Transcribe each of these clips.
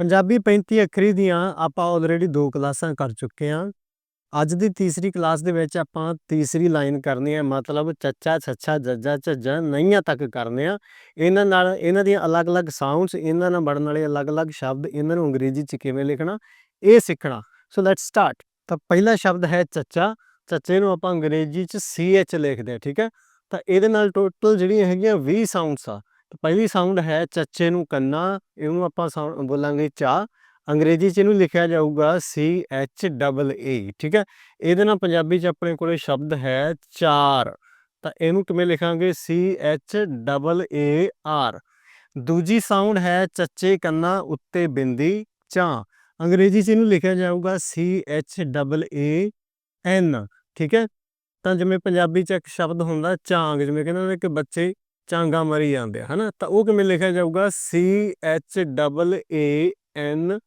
ਪੰਜਾਬੀ 35 ਅੱਖਰੀ ਦੀਆਂ ਆਪਾਂ ਆਲਰੇਡੀ ਦੋ ਕਲਾਸਾਂ ਕਰ ਚੁੱਕੇ ਹਾਂ ਅੱਜ ਦੀ ਤੀਸਰੀ ਕਲਾਸ ਦੇ ਵਿੱਚ ਆਪਾਂ ਤੀਸਰੀ ਲਾਈਨ ਕਰਨੀ ਹੈ, ਮਤਲਬ ਚੱਚਾ ਛੱਛਾ ਜੱਜਾ ਝੱਜਾ ਨਈਆਂ ਤੱਕ ਕਰਨੇ ਆ। ਇਹਨਾਂ ਨਾਲ ਇਹਨਾਂ ਦੀਆਂ ਅਲੱਗ-ਅਲੱਗ ਸਾਊਂਡਸ ਇਹਨਾਂ ਨਾਲ ਬਣਨ ਵਾਲੇ ਅਲੱਗ-ਅਲੱਗ ਸ਼ਬਦ, ਇਹਨਾਂ ਨੂੰ ਅੰਗਰੇਜ਼ੀ 'ਚ ਕਿਵੇਂ ਲਿਖਣਾ, ਇਹ ਸਿੱਖਣਾ। ਸੋ ਲੈਟਸ ਸਟਾਰਟ ਤਾਂ ਪਹਿਲਾ ਸ਼ਬਦ ਹੈ ਚੱਚਾ। ਚੱਚੇ ਨੂੰ ਆਪਾਂ ਅੰਗਰੇਜ਼ੀ 'ਚ CH ਲਿਖਦੇ ਆ ਠੀਕ ਹੈ? ਤਾਂ ਇਹਦੇ ਨਾਲ ਟੋਟਲ ਜਿਹੜੀਆਂ ਹੈਗੀਆਂ 20 ਸਾਊਂਡਸ ਆ। ਤਾਂ ਪਹਿਲੀ ਸਾਊਂਡ ਹੈ ਚੱਚੇ ਨੂੰ ਕੰਨਾ, ਇਹਨੂੰ ਆਪਾਂ ਸਾਊਂਡ ਬੋਲਾਂਗੇ ਚਾ। ਅੰਗਰੇਜ਼ੀ ਚ ਇਹਨੂੰ ਲਿਖਿਆ ਜਾਊਗਾ C H ਡਬਲ A, ਠੀਕ ਹੈ? ਇਹਦੇ ਨਾਲ ਪੰਜਾਬੀ ਚ ਆਪਣੇ ਕੋਲੇ ਸ਼ਬਦ ਹੈ ਚਾਰ। ਤਾਂ ਇਹਨੂੰ ਕਿਵੇਂ ਲਿਖਾਂਗੇ? C H double A R ਦੂਜੀ ਸਾਊਂਡ ਹੈ ਚੱਚੇ ਕੰਨਾ ਉੱਤੇ ਬਿੰਦੀ, ਚਾ। ਅੰਗਰੇਜ਼ੀ ਚ ਇਹਨੂੰ ਲਿਖਿਆ ਜਾਊਗਾ C H double A N, ਠੀਕ ਹੈ? ਤਾਂ ਜਿਵੇਂ ਪੰਜਾਬੀ ਚ ਇੱਕ ਸ਼ਬਦ ਹੁੰਦਾ ਚਾਂਗ, ਜਿਵੇਂ ਕਹਿੰਦੇ ਨੇ ਕਿ ਬੱਚੇ ਚਾਂਗਾ ਮਰੀ ਜਾਂਦੇ ਆ, ਹਨਾ? ਤਾਂ ਉਹ ਕਿਵੇਂ ਲਿਖਿਆ ਜਾਊਗਾ? C H double A N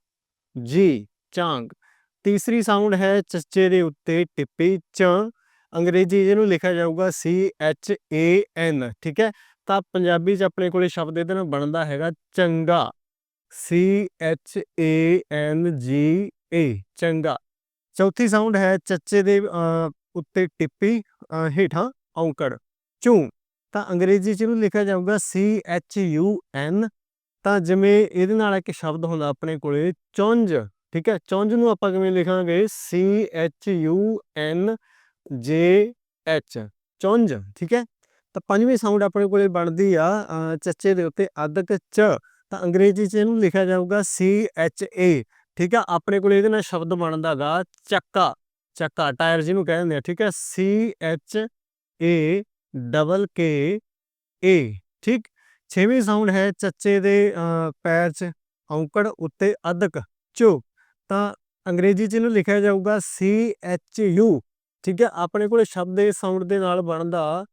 G, ਚਾਂਗ। ਤੀਸਰੀ ਸਾਊਂਡ ਹੈ ਚੱਚੇ ਦੇ ਉੱਤੇ ਟਿੱਪੀ ਚ। ਅੰਗਰੇਜ਼ੀ ਇਹਨੂੰ ਲਿਖਿਆ ਜਾਊਗਾ C H A N, ਠੀਕ ਹੈ? ਤਾਂ ਪੰਜਾਬੀ ਚ ਆਪਣੇ ਕੋਲੇ ਸ਼ਬਦ ਇਹਦੇ ਨਾਲ ਬਣਦਾ ਹੈਗਾ ਚੰਗਾ। C H A N G A, ਚੰਗਾ। ਚੌਥੀ ਸਾਊਂਡ ਹੈ ਚੱਚੇ ਦੇ ਉੱਤੇ ਟਿੱਪੀ ਹੇਠਾਂ ਔਂਕੜ। ਚੂ। ਤਾਂ ਅੰਗਰੇਜ਼ੀ ਚ ਇਹਨੂੰ ਲਿਖਿਆ ਜਾਊਗਾ C H U N ਤਾਂ ਜਿਵੇਂ ਇਹਦੇ ਨਾਲ ਇੱਕ ਸ਼ਬਦ ਹੁੰਦਾ ਆਪਣੇ ਕੋਲੇ, ਚੁੰਝ, ਠੀਕ ਹੈ? ਚੁੰਝ ਨੂੰ ਆਪਾਂ ਕਿਵੇਂ ਲਿਖਾਂਗੇ? C H U N J H ਚੁੰਝ, ਠੀਕ ਹੈ? ਤਾਂ ਪੰਜਵੀਂ ਸਾਊਂਡ ਆਪਣੇ ਕੋਲੇ ਬਣਦੀ ਆ ਚੱਚੇ ਦੇ ਉੱਤੇ ਅਦਕ ਚ। ਤਾਂ ਅੰਗਰੇਜ਼ੀ ਚ ਇਹਨੂੰ ਲਿਖਿਆ ਜਾਊਗਾ C H A ਠੀਕ ਆ ਆਪਣੇ ਕੋਲੇ ਇਹਦੇ ਨਾਲ ਸ਼ਬਦ ਬਣਦਾਗਾ ਚੱਕਾ। ਚੱਕਾ, ਟਾਇਰ ਜਿਹਨੂੰ ਕਹਿੰਦੇ ਆ, ਠੀਕ ਹੈ? C H A double K A, ਠੀਕ? ਛੇਵੀਂ ਸਾਊਂਡ ਹੈ ਚੱਚੇ ਦੇ ਪੈਰ 'ਚ, ਔਂਕੜ ਉੱਤੇ ਅਦਕ ਚੋ ਤਾਂ ਅੰਗਰੇਜ਼ੀ 'ਚ ਇਹਨੂੰ ਲਿਖਿਆ ਜਾਊਗਾ C H U ਠੀਕ ਹੈ? ਆਪਣੇ ਕੋਲ ਸ਼ਬਦ ਇਸ ਸਾਊਂਡ ਦੇ ਨਾਲ ਬਣਦਾ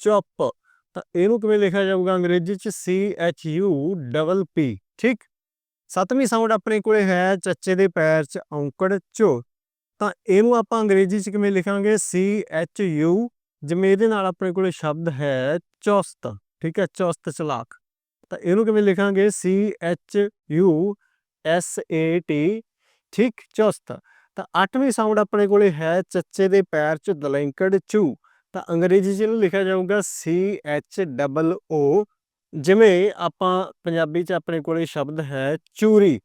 ਚੁੱਪ। ਤਾਂ ਇਹਨੂੰ ਕਿਵੇਂ ਲਿਖਿਆ ਜਾਊਗਾ ਅੰਗਰੇਜ਼ੀ 'ਚ? C H U double P ਠੀਕ? ਸੱਤਵੀਂ ਸਾਊਂਡ ਆਪਣੇ ਕੋਲੇ ਹੈ ਚੱਚੇ ਦੇ ਪੈਰ 'ਚ, ਔਂਕੜ ਚੋ ਤਾਂ ਇਹਨੂੰ ਆਪਾਂ ਅੰਗਰੇਜ਼ੀ 'ਚ ਕਿਵੇਂ ਲਿਖਾਂਗੇ? C H U ਜਿਵੇਂ ਇਹਦੇ ਨਾਲ ਆਪਣੇ ਕੋਲੇ ਸ਼ਬਦ ਹੈ ਚੁਸਤ, ਠੀਕ ਹੈ, ਚੁਸਤ ਚਲਾਕ। ਤਾਂ ਇਹਨੂੰ ਕਿਵੇਂ ਲਿਖਾਂਗੇ? C H U S A T ਠੀਕ, ਚੁਸਤ। ਤਾਂ ਅੱਠਵੀਂ ਸਾਊਂਡ ਆਪਣੇ ਕੋਲੇ ਹੈ ਚੱਚੇ ਦੇ ਪੈਰ 'ਚ ਦਲੈਂਕੜ ਚੂ ਤਾਂ ਅੰਗਰੇਜ਼ੀ 'ਚ ਇਹਨੂੰ ਲਿਖਿਆ ਜਾਊਗਾ C H ਡਬਲ O ਜਿਵੇਂ ਆਪਾਂ ਪੰਜਾਬੀ 'ਚ ਆਪਣੇ ਕੋਲੇ ਸ਼ਬਦ ਹੈ ਚੂਰੀ।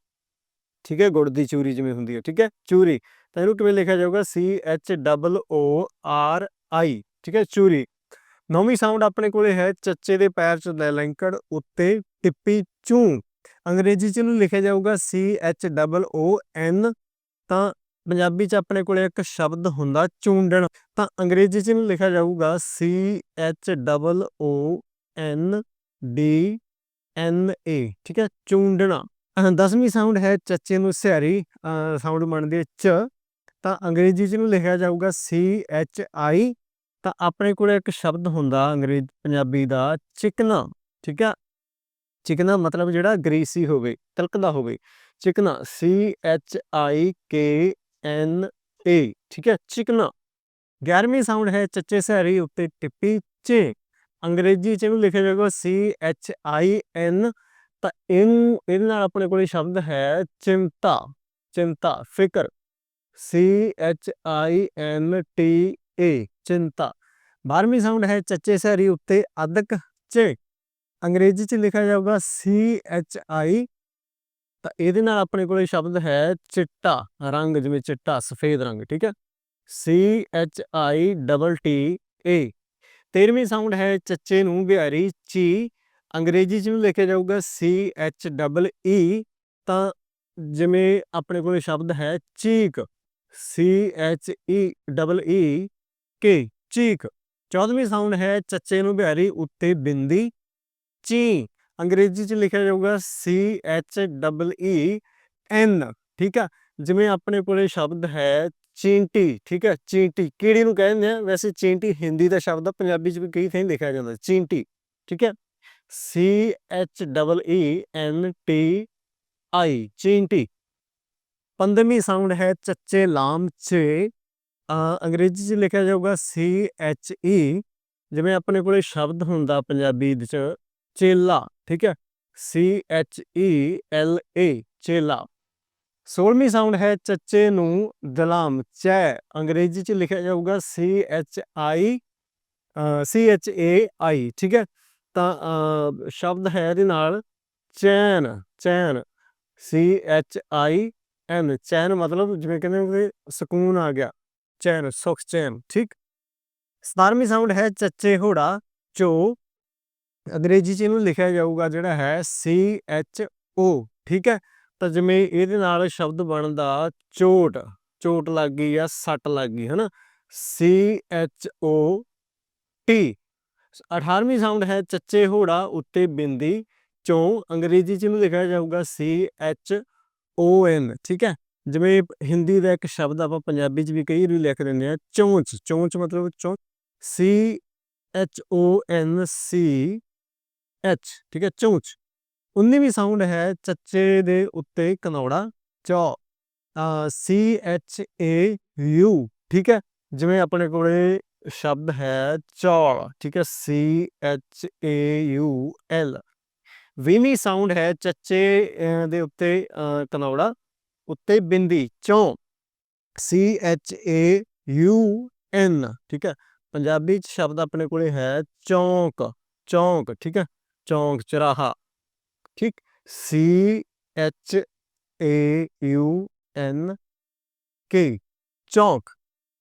ਠੀਕ ਹੈ, ਗੁੜ ਦੀ ਚੂਰੀ ਜਿਵੇਂ ਹੁੰਦੀ ਹੈ, ਠੀਕ ਹੈ, ਚੂਰੀ। ਤਾਂ ਇਹਨੂੰ ਕਿਵੇਂ ਲਿਖਿਆ ਜਾਊਗਾ? C H double O R I ਠੀਕ ਹੈ, ਚੂਰੀ। ਨੌਵੀਂ ਸਾਊਂਡ ਆਪਣੇ ਕੋਲੇ ਹੈ, ਚੱਚੇ ਦੇ ਪੈਰ 'ਚ ਲੈਂਕੜ, ਉੱਤੇ ਟਿੱਪੀ ਚੂ। ਅੰਗਰੇਜ਼ੀ 'ਚ ਇਹਨੂੰ ਲਿਖਿਆ ਜਾਊਗਾ C H double O N ਤਾਂ ਪੰਜਾਬੀ 'ਚ ਆਪਣੇ ਕੋਲੇ ਇੱਕ ਸ਼ਬਦ ਹੁੰਦਾ ਚੂੰਡਣ। ਤਾਂ ਅੰਗਰੇਜ਼ੀ 'ਚ ਇਹਨੂੰ ਲਿਖਿਆ ਜਾਊਗਾ C H double O N D N A ਠੀਕ ਹੈ, ਚੂੰਡਣਾ। ਦਸਵੀਂ ਸਾਊਂਡ ਹੈ ਚੱਚੇ ਨੂੰ ਸਿਹਾਰੀ। ਸਾਊਂਡ ਬਣਦੀ ਹੈ ਚ। ਤਾਂ ਅੰਗਰੇਜ਼ੀ 'ਚ ਇਹਨੂੰ ਲਿਖਿਆ ਜਾਊਗਾ C H I ਤਾਂ ਆਪਣੇ ਕੋਲ ਇੱਕ ਸ਼ਬਦ ਹੁੰਦਾ ਅੰਗਰੇਜ਼ੀ ਪੰਜਾਬੀ ਦਾ ਚਿਕਨਾ, ਠੀਕ ਆ ਚਿਕਨਾ ਮਤਲਬ ਜਿਹੜਾ ਗਰੀਸੀ ਹੋਵੇ, ਤਿਲਕਦਾ ਹੋਵੇ। ਚਿਕਨਾ, ਸੀ H ਆਈ ਕੇ N ਏ, ਠੀਕ ਹੈ? ਚਿਕਨਾ। 11ਵੀਂ ਸਾਊਂਡ ਹੈ ਚੱਚੇ ਸਹਿਰੀ ਉੱਤੇ ਟਿੱਪੀ ਚੇ ਅੰਗਰੇਜ਼ੀ ਚ ਇਹਨੂੰ ਲਿਖਿਆ ਜਾਊਗਾ ਸੀ H ਆਈ N ਤਾਂ ਇਹਨੂੰ ਇਹਦੇ ਨਾਲ ਆਪਣੇ ਕੋਲ ਸ਼ਬਦ ਹੈ ਚਿੰਤਾ ਚਿੰਤਾ ਫਿਕਰ। C H I N T A. ਚਿੰਤਾ। 12ਵੀਂ ਸਾਊਂਡ ਹੈ ਚੱਚੇ ਸਹਿਰੀ ਉੱਤੇ ਅਦਕ ਚ ਅੰਗਰੇਜ਼ੀ ਚ ਲਿਖਿਆ ਜਾਊਗਾ ਸੀ H ਆਈ। ਤਾਂ ਇਹਦੇ ਨਾਲ ਆਪਣੇ ਕੋਲੇ ਸ਼ਬਦ ਹੈ ਚਿੱਟਾ, ਰੰਗ ਜਿਵੇਂ ਚਿੱਟਾ, ਸਫੇਦ ਰੰਗ, ਠੀਕ ਹੈ? C H I double T A 13ਵੀਂ sound ਹੈ ਚੱਚੇ ਨੂੰ ਬਿਹਾਰੀ ਚੀ। ਅੰਗਰੇਜ਼ੀ ਚ ਵੀ ਲਿਖਿਆ ਜਾਊਗਾ ਸੀ H ਡਬਲ ਈ। ਤਾਂ ਜਿਵੇਂ ਆਪਣੇ ਕੋਲੇ ਸ਼ਬਦ ਹੈ ਚੀਕ। C H E double E. K ਚੀਕ 14ਵੀਂ ਸਾਊਂਡ ਹੈ ਚੱਚੇ ਨੂੰ ਬਿਹਾਰੀ ਉੱਤੇ ਬਿੰਦੀ। ਚੀ। ਅੰਗਰੇਜ਼ੀ ਚ ਲਿਖਿਆ ਜਾਊਗਾ C H double E N ਠੀਕ ਆ? ਜਿਵੇਂ ਆਪਣੇ ਕੋਲੇ ਸ਼ਬਦ ਹੈ ਚੀਂਟੀ। ਠੀਕ ਹੈ ਚੀਂਟੀ। ਕੀੜੀ ਨੂੰ ਕਹਿੰਦੇ ਆ? ਵੈਸੇ ਚੀਂਟੀ ਹਿੰਦੀ ਦਾ ਸ਼ਬਦ ਆ, ਪੰਜਾਬੀ ਚ ਵੀ ਕਈ ਥਾਈਂ ਲਿਖਿਆ ਜਾਂਦਾ। ਚੀਂਟੀ। ਠੀਕ ਹੈ C H double E N T I ਚੀਂਟੀ। ਪੰਜਵੀਂ ਸਾਊਂਡ ਹੈ ਚੱਚੇ ਲਾਮ ਚ ਅੰਗਰੇਜ਼ੀ 'ਚ ਲਿਖਿਆ ਜਾਊਗਾ C H E ਜਿਵੇਂ ਆਪਣੇ ਕੋਲੇ ਸ਼ਬਦ ਹੁੰਦਾ ਪੰਜਾਬੀ ਵਿੱਚ, ਚੇਲਾ, ਠੀਕ ਹੈ? C H E L A ਚੇਲਾ। 16ਵੀਂ ਸਾਊਂਡ ਹੈ ਚੱਚੇ ਨੂੰ ਦਲਾਮ, ਚੈ। ਅੰਗਰੇਜ਼ੀ ਚ ਲਿਖਿਆ ਜਾਊਗਾ C H I C H A I ਠੀਕ ਹੈ? ਤਾਂ ਸ਼ਬਦ ਹੈ ਇਹਦੇ ਨਾਲ ਚੈਨ ਚੈਨ। C H I N ਚੈਨ ਮਤਲਬ ਜਿਵੇਂ ਕਹਿੰਦੇ ਨੇ ਸਕੂਨ ਆ ਗਿਆ। ਚੈਨ ਸੁਖ ਚੈਨ ਠੀਕ 17ਵੀਂ ਸਾਊਂਡ ਹੈ ਚੱਚੇ ਹੋੜਾ ਚੋ ਅੰਗਰੇਜ਼ੀ ਚ ਇਹਨੂੰ ਲਿਖਿਆ ਜਾਊਗਾ ਜਿਹੜਾ ਹੈ C H O ਠੀਕ ਹੈ ਤਾਂ ਜਿਵੇਂ ਇਹਦੇ ਨਾਲ ਸ਼ਬਦ ਬਣਦਾ ਚੋਟ ਚੋਟ ਲੱਗ ਗਈ ਆ ਸੱਟ ਲੱਗ ਗਈ ਹਨਾ C H O T 18ਵੀਂ ਸਾਊਂਡ ਹੈ ਚੱਚੇ ਹੋੜਾ ਉੱਤੇ ਬਿੰਦੀ ਚੋਂ ਅੰਗਰੇਜ਼ੀ ਚ ਇਹਨੂੰ ਲਿਖਿਆ ਜਾਊਗਾ C H O N ਠੀਕ ਹੈ ਜਿਵੇਂ ਹਿੰਦੀ ਦਾ ਇੱਕ ਸ਼ਬਦ ਆਪਾਂ ਪੰਜਾਬੀ ਚ ਵੀ ਕਈ ਵਾਰੀ ਲਿਖ ਦਿੰਦੇ ਆ ਚੌਂਚ ਚੌਂਚ ਮਤਲਬ ਚੋਂ ਸੀ H ਓ ਐਨ ਸੀ H, ਠੀਕ ਹੈ, ਚੌਂਚ। 19ਵੀਂ ਸਾਊਂਡ ਹੈ ਚੱਚੇ ਦੇ ਉੱਤੇ ਕਨੌੜਾ, ਚੌ ਸੀ H ਏ ਯੂ ਠੀਕ ਹੈ। ਜਿਵੇਂ ਆਪਣੇ ਕੋਲੇ ਸ਼ਬਦ ਹੈ ਚੌਲ, ਠੀਕ ਹੈ C H A U L 20ਵੀਂ ਸਾਊਂਡ ਹੈ ਚੱਚੇ ਦੇ ਉੱਤੇ ਕਨੌੜਾ ਉੱਤੇ ਬਿੰਦੀ, ਚੌ, C H A U N, ਠੀਕ ਹੈ? ਪੰਜਾਬੀ ਚ ਸ਼ਬਦ ਆਪਣੇ ਕੋਲੇ ਹੈ ਚੌਂਕ ਚੌਂਕ, ਠੀਕ ਹੈ? ਚੌਂਕ, ਚਰਾਹਾ, ਠੀਕ? C H A U N K, ਚੌਂਕ।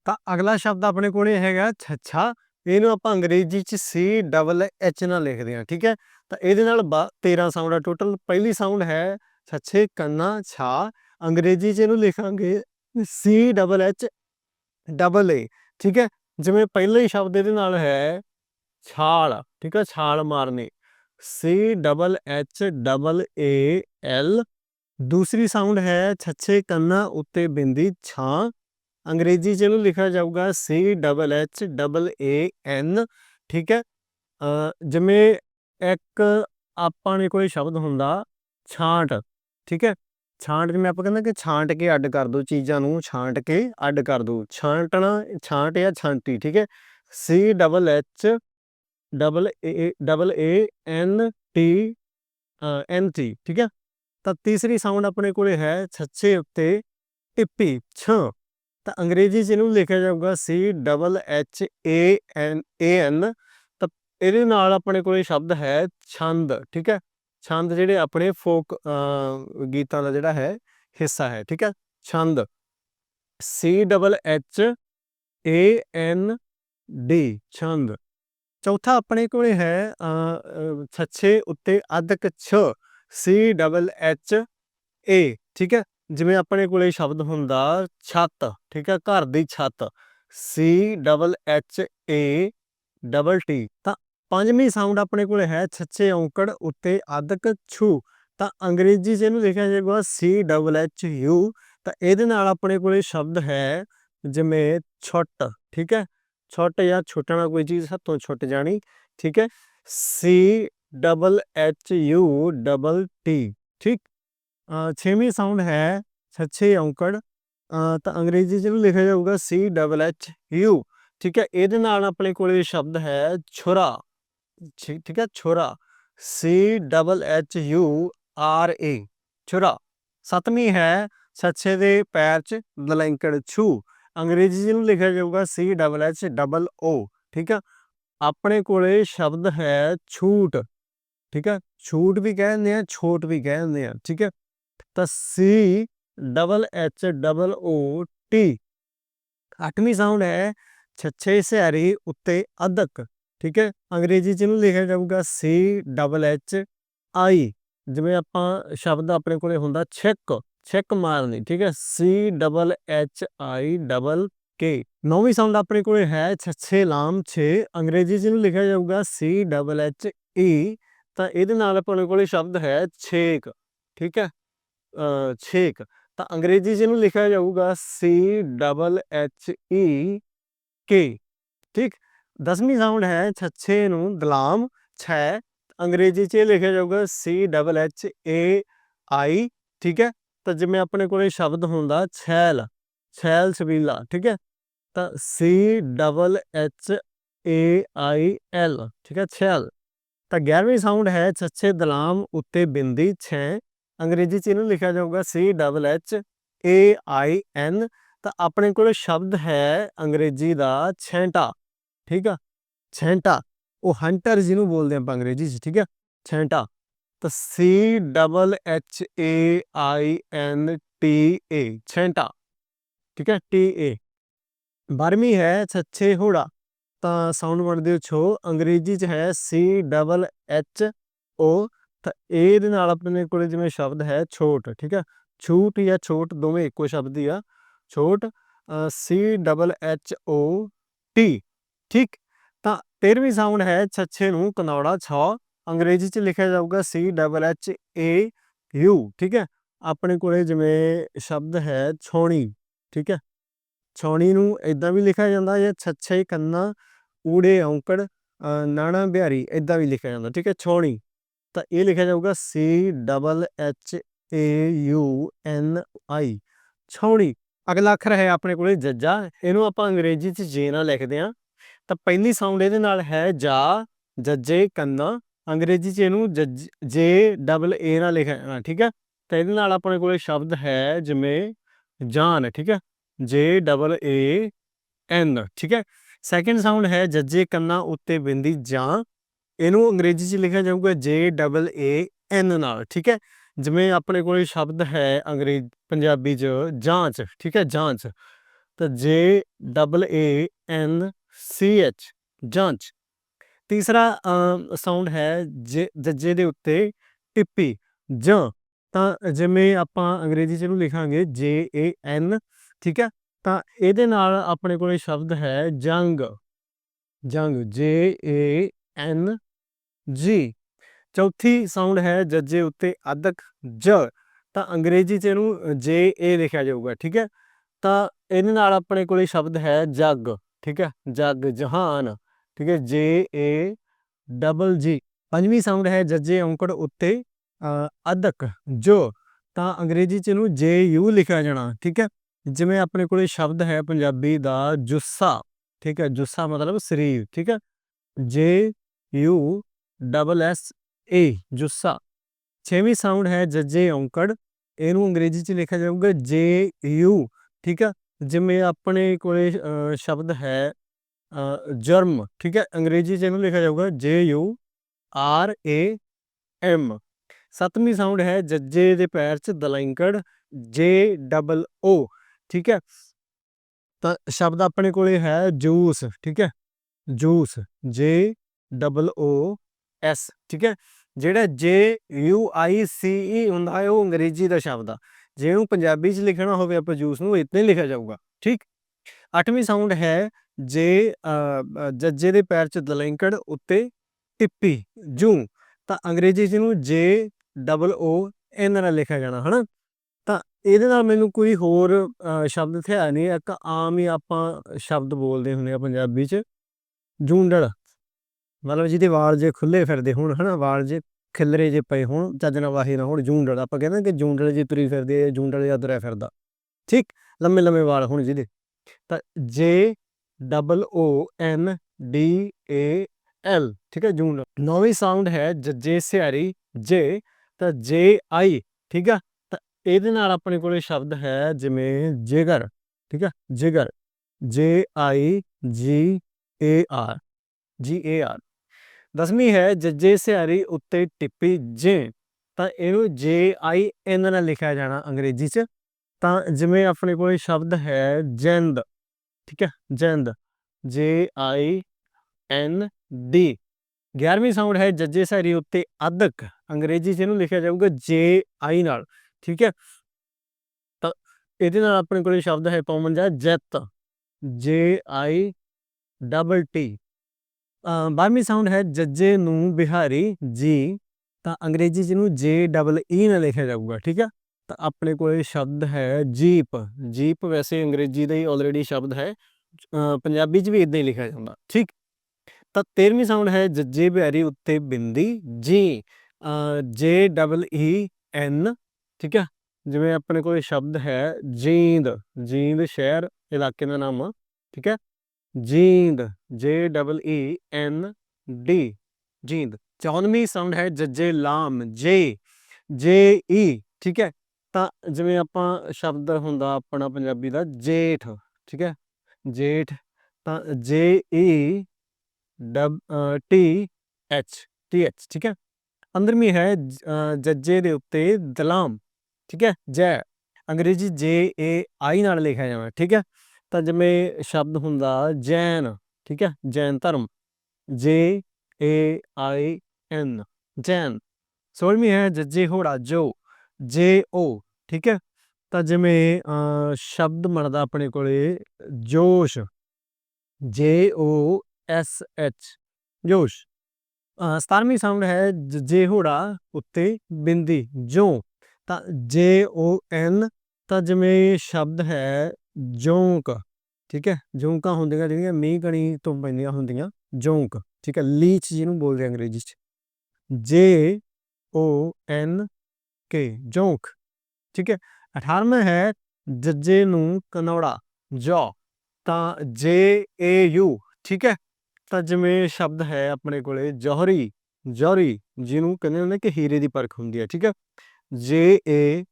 ਤਾਂ ਅਗਲਾ ਸ਼ਬਦ ਆਪਣੇ ਕੋਲੇ ਹੈਗਾ ਛੱਛਾ। ਇਹਨੂੰ ਆਪਾਂ ਅੰਗਰੇਜ਼ੀ ਚ C ਡਬਲ H ਨਾਲ ਲਿਖਦੇ ਹਾਂ, ਠੀਕ ਹੈ? ਤਾਂ ਇਹਦੇ ਨਾਲ ਬਾ- 13 ਸਾਊਂਡ ਆ ਟੋਟਲ ਪਹਿਲੀ ਸਾਊਂਡ ਹੈ ਛੱਛੇ, ਕੰਨਾ, ਛਾ। ਅੰਗਰੇਜ਼ੀ ਚ ਇਹਨੂੰ ਲਿਖਾਂਗੇ C double H double A ਠੀਕ ਹੈ? ਜਿਵੇਂ ਪਹਿਲੇ ਹੀ ਸ਼ਬਦ ਇਹਦੇ ਨਾਲ ਹੈ ਛਾਲ, ਠੀਕ ਹੈ? ਛਾਲ ਮਾਰਨੀ। C double H double A L, ਦੂਸਰੀ ਸਾਊਂਡ ਹੈ ਛੱਛੇ ਕੰਨਾ ਉੱਤੇ ਬਿੰਦੀ ਛਾਂ। ਅੰਗਰੇਜ਼ੀ ਚ ਇਹਨੂੰ ਲਿਖਿਆ ਜਾਊਗਾ C double H double A N, ਠੀਕ ਹੈ? ਜਿਵੇਂ ਇੱਕ ਆਪਾਂ ਨੇ ਕੋਈ ਸ਼ਬਦ ਹੁੰਦਾ ਛਾਂਟ, ਠੀਕ ਹੈ? ਛਾਂਟ ਜਿਵੇਂ ਆਪਾਂ ਕਹਿੰਦੇ ਕਿ ਛਾਂਟ ਕੇ ਅੱਡ ਕਰ ਦੋ ਚੀਜ਼ਾਂ ਨੂੰ, ਛਾਂਟ ਕੇ ਅੱਡ ਕਰ ਦੋ। ਛਾਂਟਣਾ, ਛਾਂਟ ਜਾਂ ਛਾਂਟੀ, ਠੀਕ ਹੈ? C double H double A double A N T N T ਠੀਕ ਹੈ? ਤਾਂ ਤੀਸਰੀ ਸਾਊਂਡ ਆਪਣੇ ਕੋਲੇ ਹੈ ਛੱਛੇ ਉੱਤੇ ਟਿੱਪੀ, ਛ। ਤਾਂ ਅੰਗਰੇਜ਼ੀ ਚ ਇਹਨੂੰ ਲਿਖਿਆ ਜਾਊਗਾ ਸੀ ਡਬਲ ਐਚ ਏ ਐਨ ਏ ਐਨ ਤਾਂ ਇਹਦੇ ਨਾਲ ਆਪਣੇ ਕੋਲੇ ਸ਼ਬਦ ਹੈ ਛੰਦ, ਠੀਕ ਹੈ? ਛੰਦ ਜਿਹੜੇ ਆਪਣੇ ਫੋਕ ਗੀਤਾਂ ਦਾ ਜਿਹੜਾ ਹੈ ਹਿੱਸਾ ਹੈ ਠੀਕ ਹੈ? ਛੰਦ। C double H A N D ਛੰਦ। ਚੌਥਾ ਆਪਣੇ ਕੋਲੇ ਹੈ ਅ, ਛੱਛੇ ਉੱਤੇ ਅਧਕ ਛ ਸੀ ਡਬਲ ਐਚ ਏ ਠੀਕ ਹੈ? ਜਿਵੇਂ ਆਪਣੇ ਕੋਲੇ ਸ਼ਬਦ ਹੁੰਦਾ ਛੱਤ ਠੀਕ ਹੈ? ਘਰ ਦੀ ਛੱਤ। C double H A double T ਤਾਂ ਪੰਜਵੀਂ ਸਾਊਂਡ ਆਪਣੇ ਕੋਲ ਹੈ ਛੱਛੇ ਔਂਕੜ ਉੱਤੇ ਅਧਕ ਛੂ। ਤਾਂ ਅੰਗਰੇਜ਼ੀ 'ਚ ਇਹਨੂੰ ਲਿਖਿਆ ਜਾਏਗਾ ਸੀ ਡਬਲ ਐਚ ਯੂ ਤਾਂ ਇਹਦੇ ਨਾਲ ਆਪਣੇ ਕੋਲੇ ਸ਼ਬਦ ਹੈ ਜਿਵੇਂ ਛੁੱਟ ਠੀਕ ਹੈ? ਛੁੱਟ ਜਾਂ ਛੁੱਟਣਾ ਕੋਈ ਚੀਜ਼ ਹੱਥੋਂ ਛੁੱਟ ਜਾਣੀ ਠੀਕ ਹੈ? C double H U double T ਠੀਕ? ਛੇਵੀਂ ਸਾਊਂਡ ਹੈ ਛੱਛੇ ਔਂਕੜ। ਅ, ਤਾਂ ਅੰਗਰੇਜ਼ੀ ਚ ਇਹਨੂੰ ਲਿਖਿਆ ਜਾਊਗਾ ਸੀ ਡਬਲ ਐਚ ਯੂ ਠੀਕ ਹੈ? ਇਹਦੇ ਨਾਲ ਆਪਣੇ ਕੋਲੇ ਸ਼ਬਦ ਹੈ ਛੁਰਾ। ਠੀਕ ਹੈ, ਛੁਰਾ। C double H U R A. ਛੁਰਾ, ਸੱਤਵੀਂ ਹੈ ਛੱਛੇ ਦੇ ਪੈਰ ਚ ਦਲੈਂਕੜ ਛੂ। ਅੰਗਰੇਜ਼ੀ ਨੂੰ ਲਿਖਿਆ ਜਾਊਗਾ C double H double O, ਠੀਕ ਆ? ਆਪਣੇ ਕੋਲੇ ਸ਼ਬਦ ਹੈ ਛੂਟ, ਠੀਕ ਹੈ ਛੂਟ ਵੀ ਕਹਿੰਦੇ ਆ, ਛੋਟ ਵੀ ਕਹਿੰਦੇ ਆ, ਠੀਕ ਹੈ ਤਾਂ C double H double O T. ਅੱਠਵੀਂ ਸਾਊਂਡ ਹੈ ਛੱਛੇ ਸਿਆਰੀ ਉੱਤੇ ਅਦਕ। ਠੀਕ ਹੈ? ਅੰਗਰੇਜ਼ੀ ਚ ਇਹਨੂੰ ਲਿਖਿਆ ਜਾਊਗਾ ਸੀ ਡਬਲ ਐਚ ਆਈ ਜਿਵੇਂ ਆਪਾਂ ਸ਼ਬਦ ਆਪਣੇ ਕੋਲੇ ਹੁੰਦਾ ਛਿੱਕ ਛਿੱਕ ਮਾਰਨੀ, ਠੀਕ ਹੈ? C double H I double K ਨੌਵੀਂ ਸਾਊਂਡ ਆਪਣੇ ਕੋਲੇ ਹੈ, ਛੇ ਲਾਮ, ਛੇ, ਅੰਗਰੇਜ਼ੀ ਚ ਇਹਨੂੰ ਲਿਖਿਆ ਜਾਊਗਾ ਸੀ ਡਬਲ ਐਚ ਈ ਤਾਂ ਇਹਦੇ ਨਾਲ ਆਪਣੇ ਕੋਲੇ ਸ਼ਬਦ ਹੈ ਛੇਕ, ਠੀਕ ਹੈ? ਛੇਕ, ਤਾਂ ਅੰਗਰੇਜ਼ੀ ਚ ਇਹਨੂੰ ਲਿਖਿਆ ਜਾਊਗਾ ਸੀ ਡਬਲ ਐਚ ਈ ਕੇ ਠੀਕ? ਦਸਵੀਂ ਸਾਊਂਡ ਹੈ ਛੱਛੇ ਨੂੰ ਦਲਾਮ ਛੈ, ਅੰਗਰੇਜ਼ੀ ਚ ਇਹ ਲਿਖਿਆ ਜਾਊਗਾ ਸੀ ਡਬਲ ਐਚ ਏ ਆਈ ਠੀਕ ਹੈ? ਤਾਂ ਜਿਵੇਂ ਆਪਣੇ ਕੋਲੇ ਸ਼ਬਦ ਹੁੰਦਾ ਛੈਲ ਛੈਲ ਛਬੀਲਾ, ਠੀਕ ਹੈ? ਤਾਂ C double H A I L ਠੀਕ ਹੈ? ਛੈਲ। ਤਾਂ 11ਵੀਂ ਸਾਊਂਡ ਹੈ ਛੱਛੇ ਦਲਾਮ ਉੱਤੇ ਬਿੰਦੀ ਛੈ, ਅੰਗਰੇਜ਼ੀ ਚ ਇਹਨੂੰ ਲਿਖਿਆ ਜਾਊਗਾ C double H A I ਐਨ ਤਾਂ ਆਪਣੇ ਕੋਲ ਸ਼ਬਦ ਹੈ ਅੰਗਰੇਜ਼ੀ ਦਾ ਛੈਂਟਾ। ਠੀਕ ਆ? ਛੈਂਟਾ, ਉਹ ਹੰਟਰ ਜਿਹਨੂੰ ਬੋਲਦੇ ਆਪਾਂ ਅੰਗਰੇਜ਼ੀ ਚ, ਠੀਕ ਆ? ਛੈਂਟਾ। ਤਾਂ C double H A I N T A ਛੈਂਟਾ। ਠੀਕ ਹੈ ਟੀ ਏ ਬਾਰਵੀਂ ਹੈ ਛੱਛੇ ਹੋੜਾ। ਤਾਂ ਸਾਊਂਡ ਵਰਡ ਹੋ ਛੋ, ਅੰਗਰੇਜ਼ੀ ਚ ਹੈ ਸੀ ਡਬਲ ਐਚ ਓ ਤਾਂ ਇਹ ਦੇ ਨਾਲ ਆਪਣੇ ਕੋਲੇ ਜਿਵੇਂ ਸ਼ਬਦ ਹੈ ਛੋਟ, ਠੀਕ ਹੈ ਛੂਟ ਜਾਂ ਛੋਟ ਦੋਵੇਂ ਇੱਕੋ ਸ਼ਬਦ ਹੀ ਆ। ਛੋਟ C double H O T ਠੀਕ? ਤਾਂ 13ਵੀਂ ਸਾਊਂਡ ਹੈ ਛੱਛੇ ਨੂੰ ਕਨੌੜਾ ਛ, ਅੰਗਰੇਜ਼ੀ ਚ ਲਿਖਿਆ ਜਾਊਗਾ C double H A U ਠੀਕ ਹੈ? ਆਪਣੇ ਕੋਲੇ ਜਿਵੇਂ ਸ਼ਬਦ ਹੈ ਛੌਣੀ, ਠੀਕ ਹੈ? ਛੌਣੀ ਨੂੰ ਇਦਾਂ ਵੀ ਲਿਖਿਆ ਜਾਂਦਾ ਜਾਂ ਛੱਛੇ, ਕੰਨਾ, ਊੜੇ, ਔਂਕੜ ਨਾਣਾ, ਬਿਹਾਰੀ ਇਦਾਂ ਵੀ ਲਿਖਿਆ ਜਾਂਦਾ, ਠੀਕ ਹੈ? ਛੌਣੀ, ਤਾਂ ਇਹ ਲਿਖਿਆ ਜਾਊਗਾ C double H A U N I ਛੌਣੀ। ਅਗਲਾ ਅੱਖਰ ਹੈ ਆਪਣੇ ਕੋਲੇ ਜੱਜਾ, ਇਹਨੂੰ ਆਪਾਂ ਅੰਗਰੇਜ਼ੀ ਚ ਜੇ ਨਾਲ ਲਿਖਦੇ ਆ ਤਾਂ ਪਹਿਲੀ ਸਾਊਂਡ ਇਹਦੇ ਨਾਲ ਹੈ ਜਾ, ਜੱਜੇ, ਕੰਨਾ। ਅੰਗਰੇਜ਼ੀ ਚ ਇਹਨੂੰ ਜੇ, ਡਬਲ ਏ ਨਾਲ ਲਿਖਿਆ ਜਾਣਾ ਠੀਕ ਹੈ? ਤਾਂ ਇਹਦੇ ਨਾਲ ਆਪਣੇ ਕੋਲੇ ਸ਼ਬਦ ਹੈ ਜਿਵੇਂ ਜਾਨ, ਠੀਕ ਹੈ? ਜੇ, ਡਬਲ ਏ, ਐਨ, ਠੀਕ ਹੈ? ਸੈਕੰਡ ਸਾਊਂਡ ਹੈ ਜੱਜੇ, ਕੰਨਾ ਉੱਤੇ ਬਿੰਦੀ, ਜਾਂ। ਇਹਨੂੰ ਅੰਗਰੇਜ਼ੀ 'ਚ ਲਿਖਿਆ ਜਾਊਗਾ ਜੇ, ਡਬਲ ਏ, ਐਨ ਨਾਲ, ਠੀਕ ਹੈ? ਜਿਵੇਂ ਆਪਣੇ ਕੋਲੇ ਸ਼ਬਦ ਹੈ ਅੰਗਰੇਜ਼, ਪੰਜਾਬੀ 'ਚ ਜਾਂਚ, ਠੀਕ ਹੈ? ਜਾਂਚ। ਤਾਂ J, double A, N C H ਜਾਂਚ। ਤੀਸਰਾ ਸਾਊਂਡ ਹੈ ਜੱਜੇ ਦੇ ਉੱਤੇ ਟਿੱਪੀ, ਜਾਂ। ਤਾਂ ਜਿਵੇਂ ਆਪਾਂ ਅੰਗਰੇਜ਼ੀ 'ਚ ਇਹਨੂੰ ਲਿਖਾਂਗੇ, ਜੇ, ਏ, ਐਨ, ਠੀਕ ਹੈ? ਤਾਂ ਇਹਦੇ ਨਾਲ ਆਪਣੇ ਕੋਲੇ ਸ਼ਬਦ ਹੈ ਜੰਗ। ਜੰਗ, ਜੇ, ਏ, ਐਨ, ਜੀ। ਚੌਥੀ ਸਾਊਂਡ ਹੈ ਜੱਜੇ ਉੱਤੇ ਅਦਕ, ਜ। ਤਾਂ ਅੰਗਰੇਜ਼ੀ ਚ ਇਹਨੂੰ, ਜੇ, ਏ ਲਿਖਿਆ ਜਾਊਗਾ, ਠੀਕ ਹੈ? ਤਾਂ ਇਹਦੇ ਨਾਲ ਆਪਣੇ ਕੋਲੇ ਸ਼ਬਦ ਹੈ ਜੱਗ। ਠੀਕ ਹੈ, ਜੱਗ ਜਹਾਨ, ਠੀਕ ਹੈ, ਜੇ, ਏ, ਡਬਲ ਜੀ। ਪੰਜਵੀਂ ਸਾਊਂਡ ਹੈ ਜੱਜੇ ਔਂਕੜ ਉੱਤੇ ਅਦਕ ਜੋ, ਤਾਂ ਅੰਗਰੇਜ਼ੀ ਚ ਇਹਨੂੰ ਜੇ, ਯੂ ਲਿਖਿਆ ਜਾਣਾ, ਠੀਕ ਹੈ। ਜਿਵੇਂ ਆਪਣੇ ਕੋਲੇ ਸ਼ਬਦ ਹੈ ਪੰਜਾਬੀ ਦਾ ਜੁੱਸਾ, ਠੀਕ ਹੈ, ਜੁੱਸਾ ਮਤਲਬ ਸਰੀਰ, ਠੀਕ ਹੈ। J, U, double S, A, ਜੁੱਸਾ। ਛੇਵੀਂ ਸਾਊਂਡ ਹੈ ਜੱਜੇ ਔਂਕੜ, ਇਹਨੂੰ ਅੰਗਰੇਜ਼ੀ ਚ ਲਿਖਿਆ ਜਾਊਗਾ ਜੇ, ਯੂ, ਠੀਕ ਹੈ। ਜਿਵੇਂ ਆਪਣੇ ਕੋਲੇ ਸ਼ਬਦ ਹੈ ਜਰਮ, ਠੀਕ ਹੈ? ਅੰਗਰੇਜ਼ੀ ਚ ਇਹਨੂੰ ਲਿਖਿਆ ਜਾਊਗਾ J U R A M. ਸੱਤਵੀਂ ਸਾਊਂਡ ਹੈ ਜੱਜੇ ਦੇ ਪੈਰ 'ਚ ਦਲੈਂਕੜ, ਜੇ ਡਬਲ ਓ, ਠੀਕ ਹੈ? ਤਾਂ ਸ਼ਬਦ ਆਪਣੇ ਕੋਲੇ ਹੈ ਜੂਸ, ਠੀਕ ਹੈ? ਜੂਸ, ਜੇ ਡਬਲ ਓ ਐਸ, ਠੀਕ ਹੈ? ਜਿਹੜਾ ਜੇ ਯੂ ਆਈ ਸੀ ਈ ਹੁੰਦਾ ਹੈ, ਉਹ ਅੰਗਰੇਜ਼ੀ ਦਾ ਸ਼ਬਦ ਆ। ਜੇ ਉਹਨੂੰ ਪੰਜਾਬੀ 'ਚ ਲਿਖਣਾ ਹੋਵੇ ਆਪਾਂ ਜੂਸ ਨੂੰ ਇਤਨੇ ਹੀ ਲਿਖਿਆ ਜਾਊਗਾ, ਠੀਕ? ਅੱਠਵੀਂ ਸਾਊਂਡ ਹੈ ਜੇ ਜੱਜੇ ਦੇ ਪੈਰ 'ਚ ਦਲੈਂਕੜ ਉੱਤੇ ਟਿੱਪੀ, ਜੂ, ਤਾਂ ਅੰਗਰੇਜ਼ੀ 'ਚ ਇਹਨੂੰ ਜੇ ਡਬਲ ਓ ਐਨ ਨਾਲ ਲਿਖਿਆ ਜਾਣਾ, ਹਨਾ? ਤਾਂ ਇਹਦੇ ਨਾਲ ਮੈਨੂੰ ਕੋਈ ਹੋਰ ਸ਼ਬਦ ਥਿਆ ਨਹੀਂ, ਇੱਕ ਆਮ ਹੀ ਆਪਾਂ ਸ਼ਬਦ ਬੋਲਦੇ ਹੁੰਦੇ ਆ ਪੰਜਾਬੀ 'ਚ, ਜੂੰਡੜ। ਮਤਲਬ ਜਿਹਦੇ ਵਾਲ ਜੇ ਖੁੱਲੇ ਫਿਰਦੇ ਹੋਣ, ਹਨਾ? ਵਾਲ ਜੇ ਖਿਲਰੇ ਜੇ ਪਏ ਹੋਣ, ਚੱਜ ਨਾਲ ਵਾਹੀ ਨਾ ਹੋਣ, ਜੂੰਡਲ, ਆਪਾਂ ਕਹਿੰਦੇ ਕਿ ਜੂੰਡਲ ਜੇ ਤੁਰੀ ਫਿਰਦੀ ਹੈ, ਜੂੰਡਲ ਜਾਂ ਤੁਰਿਆ ਫਿਰਦਾ। ਠੀਕ ਲੰਮੇ ਲੰਮੇ ਵਾਲ ਹੋਣ ਜਿਹਦੇ ਤਾਂ J double O N D A L ਠੀਕ ਹੈ, ਜੂੰਡਲ। ਨੌਵੀਂ ਸਾਊਂਡ ਹੈ ਜੇ ਸਿਆਰੀ ਜੇ ਤਾਂ ਜੇ ਆਈ ਠੀਕ ਆ? ਤਾਂ ਇਹਦੇ ਨਾਲ ਆਪਣੇ ਕੋਲੇ ਸ਼ਬਦ ਹੈ ਜਿਵੇਂ ਜਿਗਰ, ਠੀਕ ਆ? ਜਿਗਰ ਜੇ ਆਈ ਜੀ ਏ ਆਰ ਜੀ ਏ ਆਰ ਦਸਵੀਂ ਹੈ, ਜੱਜੇ ਸਿਆਰੀ ਉੱਤੇ ਟਿੱਪੀ ਜੇ ਤਾਂ ਇਹਨੂੰ ਜੇ ਆਈ ਐਨ ਨਾਲ ਲਿਖਿਆ ਜਾਣਾ ਅੰਗਰੇਜ਼ੀ 'ਚ। ਤਾਂ ਜਿਵੇਂ ਆਪਣੇ ਕੋਲ ਸ਼ਬਦ ਹੈ, ਜੈਂਦ। ਠੀਕ ਹੈ, ਜੈਂਦ। ਜੇ ਆਈ ਐਨ ਡੀ। 11ਵੀਂ ਸਾਊਂਡ ਹੈ, ਜੱਜੇ ਸਿਆਰੀ ਉੱਤੇ ਅਦਕ। ਅੰਗਰੇਜ਼ੀ 'ਚ ਇਹਨੂੰ ਲਿਖਿਆ ਜਾਊਗਾ ਜੇ ਆਈ ਨਾਲ। ਠੀਕ ਹੈ। ਤਾਂ ਇਹਦੇ ਨਾਲ ਆਪਣੇ ਕੋਲ ਸ਼ਬਦ ਹੈ, ਪਵਨ ਜਾਂ ਜੈਤ। J I double T. 12ਵੀਂ sound ਹੈ ਜੱਜੇ ਨੂੰ ਬਿਹਾਰੀ ਜੀ, ਤਾਂ ਅੰਗਰੇਜ਼ੀ 'ਚ ਇਹਨੂੰ ਜੇ ਡਬਲ ਈ ਨਾਲ ਲਿਖਿਆ ਜਾਊਗਾ, ਠੀਕ ਹੈ ਤਾਂ ਆਪਣੇ ਕੋਲ ਸ਼ਬਦ ਹੈ ਜੀਪ। ਜੀਪ ਵੈਸੇ ਅੰਗਰੇਜ਼ੀ ਦਾ ਹੀ ਆਲਰੇਡੀ ਸ਼ਬਦ ਹੈ ਪੰਜਾਬੀ 'ਚ ਵੀ ਇਦਾਂ ਹੀ ਲਿਖਿਆ ਜਾਂਦਾ, ਠੀਕ? ਤਾਂ 13ਵੀਂ ਸਾਊਂਡ ਹੈ ਜੱਜੇ ਬਿਹਾਰੀ ਉੱਤੇ ਬਿੰਦੀ ਜੀ ਜੇ ਡਬਲ ਈ ਐਨ, ਠੀਕ ਹੈ ਜਿਵੇਂ ਆਪਣੇ ਕੋਲ ਸ਼ਬਦ ਹੈ ਜੀਂਦ ਜੀਂਦ ਸ਼ਹਿਰ ਇਲਾਕੇ ਦਾ ਨਾਮ, ਠੀਕ ਹੈ ਜੀਂਦ J double E N D Jind. 94ਵੀਂ ਸਾਊਂਡ ਹੈ ਜੱਜੇ ਲਾਮ ਜੇ ਜੇ ਈ ਠੀਕ ਹੈ? ਤਾਂ ਜਿਵੇਂ ਆਪਾਂ ਸ਼ਬਦ ਹੁੰਦਾ ਆਪਣਾ ਪੰਜਾਬੀ ਦਾ, ਜੇਠ, ਠੀਕ ਹੈ? ਜੇਠ, ਤਾਂ J E double T H T H ਠੀਕ ਹੈ? ਅੰਦਰਮੀ ਹੈ, ਜ- ਜੱਜੇ ਦੇ ਉੱਤੇ ਦਲਾਮ, ਠੀਕ ਹੈ? ਜੈ, ਅੰਗਰੇਜ਼ੀ ਜੇ ਏ ਆਈ ਨਾਲ ਲਿਖਿਆ ਜਾਵੇ, ਠੀਕ ਹੈ? ਤਾਂ ਜਿਵੇਂ ਸ਼ਬਦ ਹੁੰਦਾ ਜੈਨ ਠੀਕ ਹੈ ਜੈਨ ਧਰਮ ਜੇ ਏ ਆਈ ਐਨ ਜੈਨ। ਸੋਲਵੀਂ ਹੈ ਜੱਜੇ ਹੋੜਾ ਜੋ ਜੇ ਓ ਠੀਕ ਹੈ? ਤਾਂ ਜਿਵੇਂ ਸ਼ਬਦ ਬਣਦਾ ਆਪਣੇ ਕੋਲੇ ਜੋਸ਼ ਜੇ ਓ ਐਸ ਐਚ ਜੋਸ਼। ਅ, 17ਵੀਂ ਸਾਊਂਡ ਹੈ ਜ- ਜੇ ਹੋੜਾ ਉੱਤੇ ਬਿੰਦੀ ਜੋ। ਤਾਂ ਜੇ ਓ ਐਨ ਤਾਂ ਜਿਵੇਂ ਸ਼ਬਦ ਹੈ ਜੋਂਕ, ਠੀਕ ਹੈ? ਜੋਂਕਾਂ ਹੁੰਦੀਆਂ ਜਿਹੜੀਆਂ ਮੀਂਹ ਕਣੀ ਤੋਂ ਪੈਂਦੀਆਂ ਹੁੰਦੀਆਂ, ਜੋਂਕ, ਠੀਕ ਹੈ? ਲੀਚ ਜਿਹਨੂੰ ਬੋਲਦੇ ਆ ਅੰਗਰੇਜ਼ੀ ਚ। ਜੇ ਓ ਐਨ ਕੇ, ਜੋਂਕ, ਠੀਕ ਹੈ? 18ਵਾਂ ਹੈ ਜੱਜੇ ਨੂੰ ਕਨੌੜਾ, ਜੋ, ਤਾਂ ਜੇ ਏ ਯੂ, ਠੀਕ ਹੈ? ਤਾਂ ਜਿਵੇਂ ਸ਼ਬਦ ਹੈ ਆਪਣੇ ਕੋਲੇ, ਜੌਹਰੀ ਜੌਹਰੀ, ਜਿਹਨੂੰ ਕਹਿੰਦੇ ਹੁੰਦੇ ਕਿ ਹੀਰੇ ਦੀ ਪਰਖ ਹੁੰਦੀ ਹੈ, ਠੀਕ ਹੈ? J A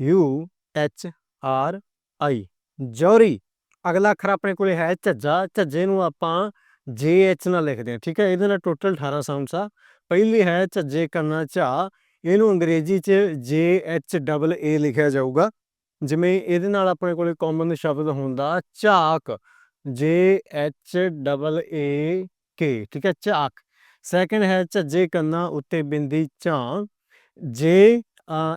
U H R I ਜੌਹਰੀ, ਅਗਲਾ ਅੱਖਰ ਆਪਣੇ ਕੋਲੇ ਹੈ ਝੱਜਾ ਝੱਜੇ ਨੂੰ ਆਪਾਂ ਜੇ, ਐਚ ਨਾਲ ਲਿਖਦੇ ਹਾਂ, ਠੀਕ ਹੈ? ਇਹਦੇ ਨਾਲ ਟੋਟਲ 18 ਸਾਊਂਡਸ ਆ। ਪਹਿਲੀ ਹੈ ਝੱਜੇ ਕੰਨਾ ਝਾ ਇਹਨੂੰ ਅੰਗਰੇਜ਼ੀ ਚ ਜੇ, ਐਚ, ਡਬਲ, ਏ ਲਿਖਿਆ ਜਾਊਗਾ। ਜਿਵੇਂ ਇਹਦੇ ਨਾਲ ਆਪਣੇ ਕੋਲੇ ਕਾਮਨ ਸ਼ਬਦ ਹੁੰਦਾ, ਝਾਕ। ਜੇ, ਐਚ, ਡਬਲ, ਏ, ਕੇ, ਠੀਕ ਹੈ? ਝਾਕ। ਸੈਕੰਡ ਹੈ ਝੱਜੇ ਕੰਨਾ ਉੱਤੇ ਬਿੰਦੀ ਝਾਂ। ਜੇ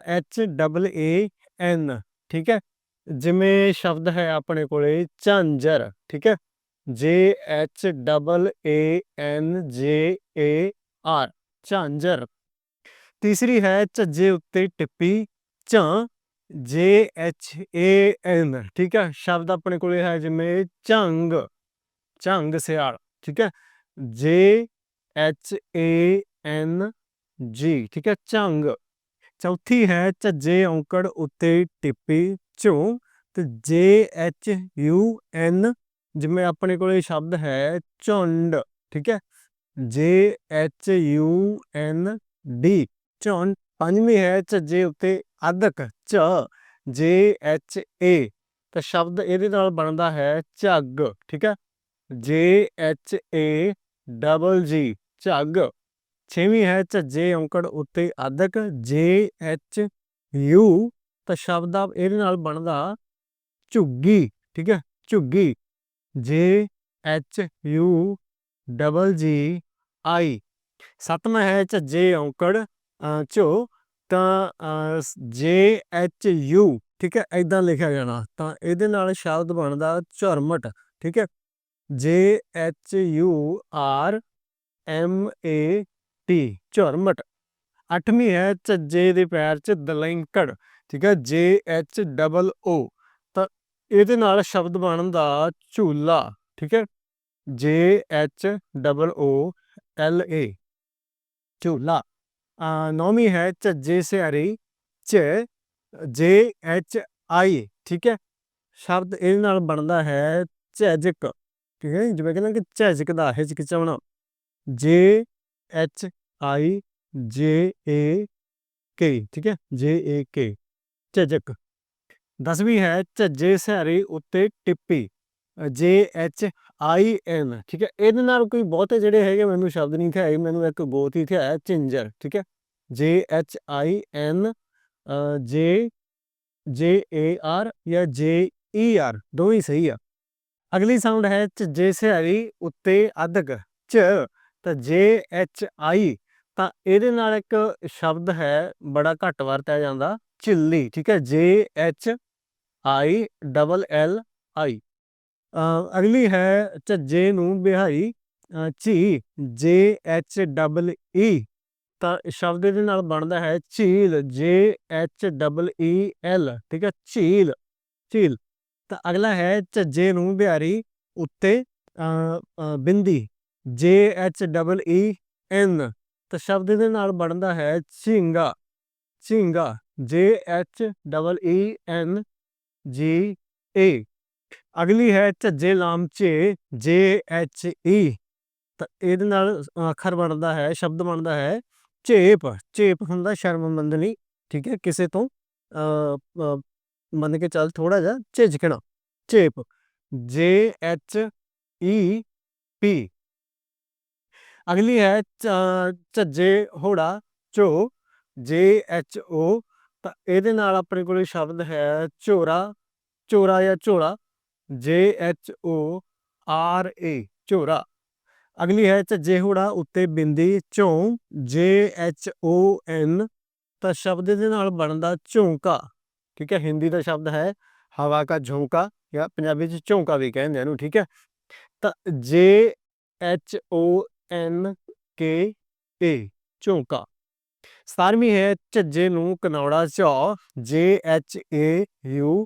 ਐਚ, ਡਬਲ, ਏ, ਐਨ, ਠੀਕ ਹੈ? ਜਿਵੇਂ ਸ਼ਬਦ ਹੈ ਆਪਣੇ ਕੋਲੇ ਝਾਂਜਰ ਠੀਕ ਹੈ ਜੇ ਐਚ ਡਬਲ ਏ ਐਨ ਜੇ ਏ ਆਰ ਝਾਂਜਰ ਤੀਸਰੀ ਹੈ ਝੱਜੇ ਉੱਤੇ ਟਿੱਪੀ ਝਾਂ ਜੇ ਐਚ ਏ ਐਨ ਠੀਕ ਹੈ ਸ਼ਬਦ ਆਪਣੇ ਕੋਲੇ ਹੈ ਜਿਵੇਂ ਝੰਗ ਝੰਗ ਸਿਆਲ ਠੀਕ ਹੈ ਜੇ ਐਚ ਏ ਐਨ ਜੀ ਠੀਕ ਹੈ ਝੰਗ ਚੌਥੀ ਹੈ ਝੱਜੇ ਔਂਕੜ ਉੱਤੇ ਟਿੱਪੀ ਝੋਂ ਤੇ ਜੇ ਐਚ ਯੂ ਐਨ ਜਿਵੇਂ ਆਪਣੇ ਕੋਲੇ ਸ਼ਬਦ ਹੈ ਝੁੰਡ, ਠੀਕ ਹੈ? J H U N D, ਝੁੰਡ ਪੰਜਵੀਂ ਹੈ ਝੱਜੇ ਉੱਤੇ ਅਧਕ ਝ ਜੇ ਐਚ ਏ ਤਾਂ ਸ਼ਬਦ ਇਹਦੇ ਨਾਲ ਬਣਦਾ ਹੈ ਝੱਗ, ਠੀਕ ਹੈ? ਜੇ ਐਚ ਏ ਡਬਲ ਜੀ, ਝੱਗ ਛੇਵੀਂ ਹੈ ਝੱਜੇ ਔਂਕੜ ਉੱਤੇ ਅਧਕ, ਜੇ ਐਚ ਯੂ ਤਾਂ ਸ਼ਬਦ ਆ ਇਹਦੇ ਨਾਲ ਬਣਦਾ ਝੁੱਗੀ ਠੀਕ ਹੈ? ਝੁੱਗੀ। ਜੇ ਐਚ ਯੂ ਡਬਲ ਜੀ ਆਈ ਸੱਤਵਾਂ ਹੈ ਝੱਜੇ ਔਂਕੜ ਅ, ਝੋ। ਤਾਂ ਜੇ ਐਚ ਯੂ ਠੀਕ ਹੈ? ਐਦਾਂ ਲਿਖਿਆ ਜਾਣਾ। ਤਾਂ ਇਹਦੇ ਨਾਲ ਸ਼ਬਦ ਬਣਦਾ ਝਰਮਟ ਠੀਕ ਹੈ? J H U R M A T ਝਰਮਟ। ਅੱਠਵੀਂ ਹੈ ਝੱਜੇ ਦੇ ਪੈਰ 'ਚ ਦਲੈਂਕੜ। ਠੀਕ ਹੈ ਜੇ ਐਚ ਡਬਲ ਓ ਤਾਂ ਇਹਦੇ ਨਾਲ ਸ਼ਬਦ ਬਣਦਾ ਝੂਲਾ ਠੀਕ ਹੈ? J H double O L A ਝੂਲਾ। ਅ, ਨੌਵੀਂ ਹੈ ਝੱਜੇ ਸਿਆਰੀ ਚ ਜੇ ਐਚ ਆਈ ਠੀਕ ਹੈ? ਸ਼ਬਦ ਇਹਦੇ ਨਾਲ ਬਣਦਾ ਹੈ ਝਿਜਕ ਠੀਕ ਹੈ? ਜਿਵੇਂ ਕਹਿੰਦੇ ਕਿ ਝਿਜਕਦਾ ਹਿਚਕਿਚਾਉਣਾ ਜੇ ਐਚ ਆਈ ਜੇ ਏ ਕੇ ਠੀਕ ਹੈ? ਜੇ ਏ ਕੇ ਝਿਜਕ। ਦਸਵੀਂ ਹੈ ਝੱਜੇ ਸਿਆਰੀ ਉੱਤੇ ਟਿੱਪੀ, ਜੇ ਐਚ ਆਈ ਐਨ, ਠੀਕ ਹੈ। ਇਹਦੇ ਨਾਲ ਕੋਈ ਬਹੁਤੇ ਜਿਹੜੇ ਹੈਗੇ ਮੈਨੂੰ ਸ਼ਬਦ ਨਹੀਂ ਥਿਆ ਮੈਨੂੰ ਇੱਕ ਗੋਤ ਹੀ ਥਿਆ ਚਿੰਜਰ ਠੀਕ ਹੈ। ਜੇ ਐਚ ਆਈ ਐਨ ਜੇ ਜੇ ਏ ਆਰ ਜਾਂ ਜੇ ਈ ਆਰ, ਦੋਵੇਂ ਸਹੀ ਆ। ਅਗਲੀ ਸਾਊਂਡ ਹੈ ਝੱਜੇ ਸਿਆਰੀ ਉੱਤੇ ਅਧਕ, ਚ, ਤਾਂ ਜੇ ਐਚ ਆਈ, ਤਾਂ ਇਹਦੇ ਨਾਲ ਇੱਕ ਸ਼ਬਦ ਹੈ, ਬੜਾ ਘੱਟ ਵਰਤਿਆ ਜਾਂਦਾ ਝਿੱਲੀ ਠੀਕ ਹੈ J H I double L I ਅਗਲੀ ਹੈ ਝੱਜੇ ਨੂੰ ਬਿਹਾਈ ਅ, ਝੀ ਜੇ ਐਚ ਡਬਲ ਈ ਤਾਂ ਸ਼ਬਦ ਦੇ ਨਾਲ ਬਣਦਾ ਹੈ ਝੀਲ ਜੇ ਐਚ ਡਬਲ ਈ ਐਲ ਠੀਕ ਹੈ ਝੀਲ ਝੀਲ ਤਾਂ ਅਗਲਾ ਹੈ ਝੱਜੇ ਨੂੰ ਬਿਹਾਰੀ ਉੱਤੇ ਬਿੰਦੀ ਜੇ ਐਚ ਡਬਲ ਈ ਐਨ ਤਾਂ ਸ਼ਬਦ ਦੇ ਨਾਲ ਬਣਦਾ ਹੈ ਝਿੰਗਾ ਝਿੰਗਾ ਜੇ ਐਚ ਡਬਲ ਈ ਐਨ ਜੀ ਏ। ਅਗਲੀ ਹੈ ਝੱਜੇ ਲਾਮ ਝੇ, ਜੇ ਐਚ ਈ। ਤਾਂ ਇਹਦੇ ਨਾਲ ਅੱਖਰ ਬਣਦਾ ਹੈ, ਸ਼ਬਦ ਬਣਦਾ ਹੈ, ਝੇਪ। ਝੇਪ ਹੁੰਦਾ ਸ਼ਰਮਮੰਦਨੀ ਠੀਕ ਹੈ, ਕਿਸੇ ਤੋਂ ਮੰਨ ਕੇ ਚੱਲ ਥੋੜਾ ਜਿਹਾ ਝਿਜਕਣਾ ਝੇਪ। ਜੇ ਐਚ ਈ ਪੀ। ਅਗਲੀ ਹੈ ਚ- ਝੱਜੇ, ਹੋੜਾ, ਝੋ। ਜੇ ਐਚ ਓ ਤਾਂ ਇਹਦੇ ਨਾਲ ਆਪਣੇ ਕੋਲ ਸ਼ਬਦ ਹੈ ਝੋਰਾ ਝੋਰਾ ਜਾਂ ਝੋਲਾ ਜੇ ਐਚ ਓ ਆਰ ਏ ਝੋਰਾ। ਅਗਲੀ ਹੈ ਝੱਜੇ ਹੋੜਾ, ਉੱਤੇ ਬਿੰਦੀ, ਝੋਂ ਜੇ ਐਚ ਓ ਐਨ ਤਾਂ ਸ਼ਬਦ ਦੇ ਨਾਲ ਬਣਦਾ ਝੋਂਕਾ। ਠੀਕ ਹੈ, ਹਿੰਦੀ ਦਾ ਸ਼ਬਦ ਹੈ ਹਵਾ ਕਾ ਝੋਂਕਾ, ਜਾਂ ਪੰਜਾਬੀ ਚ ਝੋਂਕਾ ਵੀ ਕਹਿੰਦੇ ਇਹਨੂੰ, ਠੀਕ ਹੈ। ਤਾਂ ਜੇ ਐਚ ਓ ਐਨ ਕੇ ਏ ਝੋਂਕਾ। ਸਤਾਰਵੀਂ ਹੈ ਝੱਜੇ ਨੂੰ ਕਨੌੜਾ ਝੌ, ਜੇ ਐਚ ਏ ਯੂ,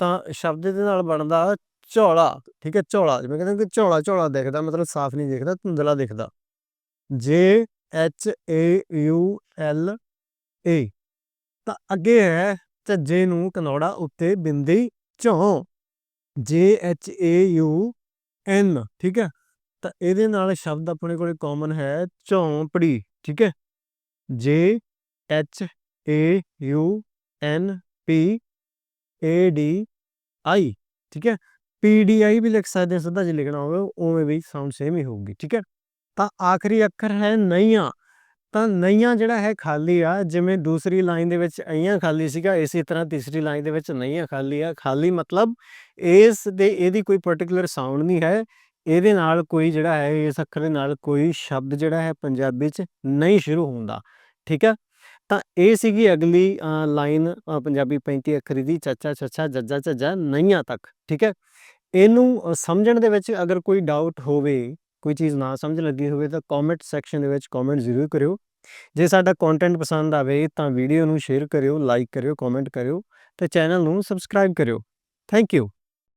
ਤਾਂ ਸ਼ਬਦ ਦੇ ਨਾਲ ਬਣਦਾ ਝੋਲਾ, ਠੀਕ ਹੈ, ਝੋਲਾ। ਜਿਵੇਂ ਕਹਿੰਦੇ ਕਿ ਝੋਲਾ ਝੋਲਾ ਦਿਖਦਾ, ਮਤਲਬ ਸਾਫ਼ ਨਹੀਂ ਦਿਖਦਾ, ਧੁੰਦਲਾ ਦਿਖਦਾ। J H A U L A, ਤਾਂ ਅੱਗੇ ਹੈ ਝੱਜੇ ਨੂੰ ਕਨੌੜਾ ਉੱਤੇ ਬਿੰਦੀ ਝੌ। ਜੇ ਐਚ ਏ ਯੂ ਐਨ, ਠੀਕ ਹੈ, ਤਾਂ ਇਹਦੇ ਨਾਲ ਸ਼ਬਦ ਆਪਣੇ ਕੋਲੇ ਕਾਮਨ ਹੈ ਝੌਂਪੜੀ, ਠੀਕ ਹੈ। J H A U N P A D I, ਠੀਕ ਹੈ? ਪੀ ਡੀ ਆਈ ਵੀ ਲਿਖ ਸਕਦੇ ਸਿੱਧਾ ਜੇ ਲਿਖਣਾ ਹੋਵੇ, ਉਵੇਂ ਵੀ ਸਾਊਂਡ ਸੇਮ ਹੀ ਹੋਊਗੀ, ਠੀਕ ਹੈ? ਤਾਂ ਆਖਰੀ ਅੱਖਰ ਹੈ ਨਈਆਂ। ਤਾਂ ਨਈਆਂ ਜਿਹੜਾ ਹੈ ਖਾਲੀ ਆ, ਜਿਵੇਂ ਦੂਸਰੀ ਲਾਈਨ ਦੇ ਵਿੱਚ ਅਈਆਂ ਖਾਲੀ ਸੀਗਾ, ਇਸੇ ਤਰ੍ਹਾਂ ਤੀਸਰੀ ਲਾਈਨ ਦੇ ਵਿੱਚ ਨਈਆਂ ਖਾਲੀ ਆ। ਖਾਲੀ ਮਤਲਬ ਇਸ ਦੇ, ਇਹਦੀ ਕੋਈ ਪਾਰਟਿਕੂਲਰ ਸਾਊਂਡ ਨਹੀਂ ਹੈ। ਇਹਦੇ ਨਾਲ ਕੋਈ ਜਿਹੜਾ ਹੈ, ਇਸ ਅੱਖਰ ਦੇ ਨਾਲ ਕੋਈ ਸ਼ਬਦ ਜਿਹੜਾ ਹੈ ਪੰਜਾਬੀ ਚ ਨਹੀਂ ਸ਼ੁਰੂ ਹੁੰਦਾ। ਠੀਕ ਹੈ? ਤਾਂ ਇਹ ਸੀਗੀ ਅਗਲੀ ਲਾਈਨ ਪੰਜਾਬੀ 35 ਅੱਖਰੀ ਦੀ ਚੱਚਾ ਛੱਛਾ ਜੱਜਾ ਝੱਜਾ ਨਈਆਂ ਤੱਕ, ਠੀਕ ਹੈ? ਇਹਨੂੰ ਸਮਝਣ ਦੇ ਵਿੱਚ ਅਗਰ ਕੋਈ ਡਾਊਟ ਹੋਵੇ, ਕੋਈ ਚੀਜ਼ ਨਾ ਸਮਝ ਲੱਗੀ ਹੋਵੇ ਤਾਂ ਕਮੈਂਟ ਸੈਕਸ਼ਨ ਦੇ ਵਿੱਚ ਕਮੈਂਟ ਜ਼ਰੂਰ ਕਰਿਓ। ਜੇ ਸਾਡਾ ਕੰਟੈਂਟ ਪਸੰਦ ਆਵੇ ਤਾਂ ਵੀਡੀਓ ਨੂੰ ਸ਼ੇਅਰ ਕਰਿਓ ਲਾਈਕ ਕਰਿਓ ਕਮੈਂਟ ਕਰਿਓ ਤੇ ਚੈਨਲ ਨੂੰ ਸਬਸਕ੍ਰਾਈਬ ਕਰਿਓ। Thank you